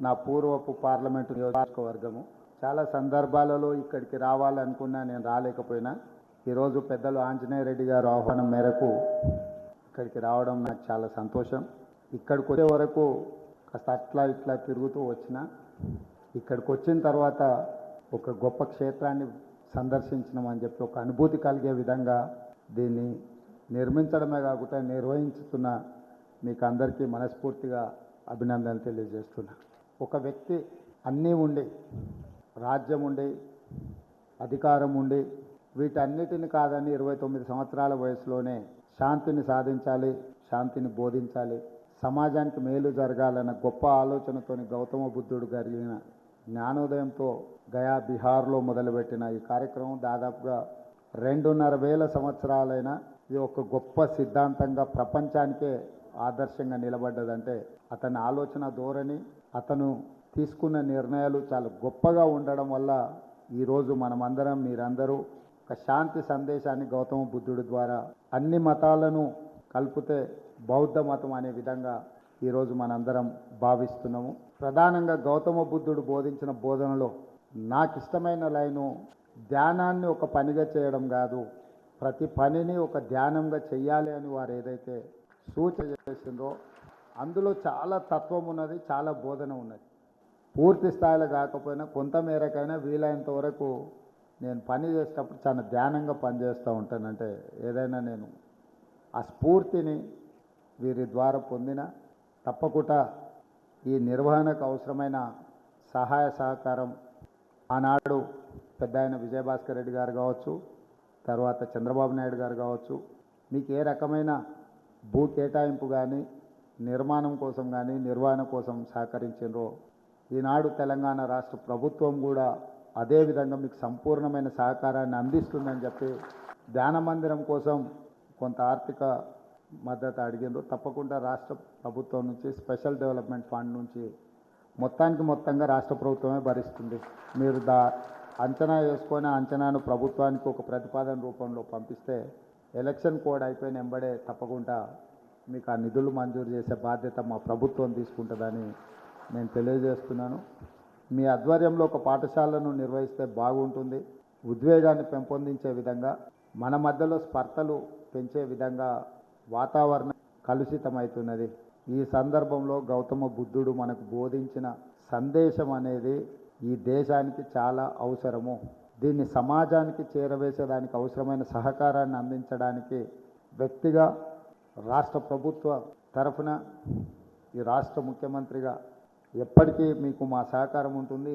నా పూర్వపు పార్లమెంటు నియోజకవర్గము. చాలా సందర్భాలలో ఇక్కడికి రావాలనుకున్నా నేను రాలేకపోయినా ఈరోజు పెద్దలు ఆంజనేయ రెడ్డి గారు ఆహ్వానం మేరకు ఇక్కడికి రావడం నాకు చాలా సంతోషం. ఇక్కడికి వచ్చే వరకు కాస్త అట్లా ఇట్లా తిరుగుతూ వచ్చిన ఇక్కడికి వచ్చిన తర్వాత ఒక గొప్ప క్షేత్రాన్ని సందర్శించినామని చెప్పి ఒక అనుభూతి కలిగే విధంగా దీన్ని నిర్మించడమే కాకుండా నిర్వహించుతున్న మీకు అందరికీ మనస్ఫూర్తిగా అభినందన తెలియజేస్తున్నా. ఒక వ్యక్తి అన్నీ ఉండి రాజ్యం ఉండి అధికారం ఉండి వీటన్నిటిని కాదని ఇరవై తొమ్మిది సంవత్సరాల వయసులోనే శాంతిని సాధించాలి శాంతిని బోధించాలి సమాజానికి మేలు జరగాలన్న గొప్ప ఆలోచనతోని గౌతమ బుద్ధుడు కలిగిన జ్ఞానోదయంతో గయా బీహార్లో మొదలుపెట్టిన ఈ కార్యక్రమం దాదాపుగా రెండున్నర వేల సంవత్సరాలైన ఇది ఒక గొప్ప సిద్ధాంతంగా ప్రపంచానికే ఆదర్శంగా నిలబడ్డదంటే అతని ఆలోచన ధోరణి అతను తీసుకున్న నిర్ణయాలు చాలా గొప్పగా ఉండడం వల్ల ఈరోజు మనమందరం మీరందరూ ఒక శాంతి సందేశాన్ని గౌతమ బుద్ధుడి ద్వారా అన్ని మతాలను కలిపితే బౌద్ధ మతం అనే విధంగా ఈరోజు మనందరం భావిస్తున్నాము. ప్రధానంగా గౌతమ బుద్ధుడు బోధించిన బోధనలో నాకు ఇష్టమైన లైను ధ్యానాన్ని ఒక పనిగా చేయడం కాదు ప్రతి పనిని ఒక ధ్యానంగా చేయాలి అని వారు ఏదైతే సూచన చేసిందో అందులో చాలా తత్వం ఉన్నది చాలా బోధన ఉన్నది. పూర్తి స్థాయిలో కాకపోయినా కొంతమేరకైనా వీలైనంత వరకు నేను పని చేసేటప్పుడు చాలా ధ్యానంగా పనిచేస్తూ ఉంటానంటే ఏదైనా నేను ఆ స్ఫూర్తిని వీరి ద్వారా పొందిన తప్పకుండా ఈ నిర్వహణకు అవసరమైన సహాయ సహకారం ఆనాడు పెద్ద ఆయన విజయభాస్కర్ రెడ్డి గారు కావచ్చు తర్వాత చంద్రబాబు నాయుడు గారు కావచ్చు మీకు ఏ రకమైన భూ కేటాయింపు కానీ నిర్మాణం కోసం కానీ నిర్వహణ కోసం సహకరించారో ఈనాడు తెలంగాణ రాష్ట్ర ప్రభుత్వం కూడా అదేవిధంగా మీకు సంపూర్ణమైన సహకారాన్ని అందిస్తుందని చెప్పి ధ్యాన మందిరం కోసం కొంత ఆర్థిక మద్దతు అడిగిండ్రు తప్పకుండా రాష్ట్ర ప్రభుత్వం నుంచి స్పెషల్ డెవలప్మెంట్ ఫండ్ నుంచి మొత్తానికి మొత్తంగా రాష్ట్ర ప్రభుత్వమే భరిస్తుంది. మీరు దా అంచనా వేసుకొని అంచనాను ప్రభుత్వానికి ఒక ప్రతిపాదన రూపంలో పంపిస్తే ఎలక్షన్ కోడ్ అయిపోయిన వెంబడే తప్పకుండా మీకు ఆ నిధులు మంజూరు చేసే బాధ్యత మా ప్రభుత్వం తీసుకుంటుందని నేను తెలియజేస్తున్నాను. మీ ఆధ్వర్యంలో ఒక పాఠశాలను నిర్వహిస్తే బాగుంటుంది. ఉద్వేగాన్ని పెంపొందించే విధంగా మన మధ్యలో స్పర్ధలు పెంచే విధంగా వాతావరణం కలుషితమవుతున్నది ఈ సందర్భంలో గౌతమ బుద్ధుడు మనకు బోధించిన సందేశం అనేది ఈ దేశానికి చాలా అవసరము. దీన్ని సమాజానికి చేరవేసేదానికి అవసరమైన సహకారాన్ని అందించడానికి వ్యక్తిగా రాష్ట్ర ప్రభుత్వ తరఫున ఈ రాష్ట్ర ముఖ్యమంత్రిగా ఎప్పటికీ మీకు మా సహకారం ఉంటుంది.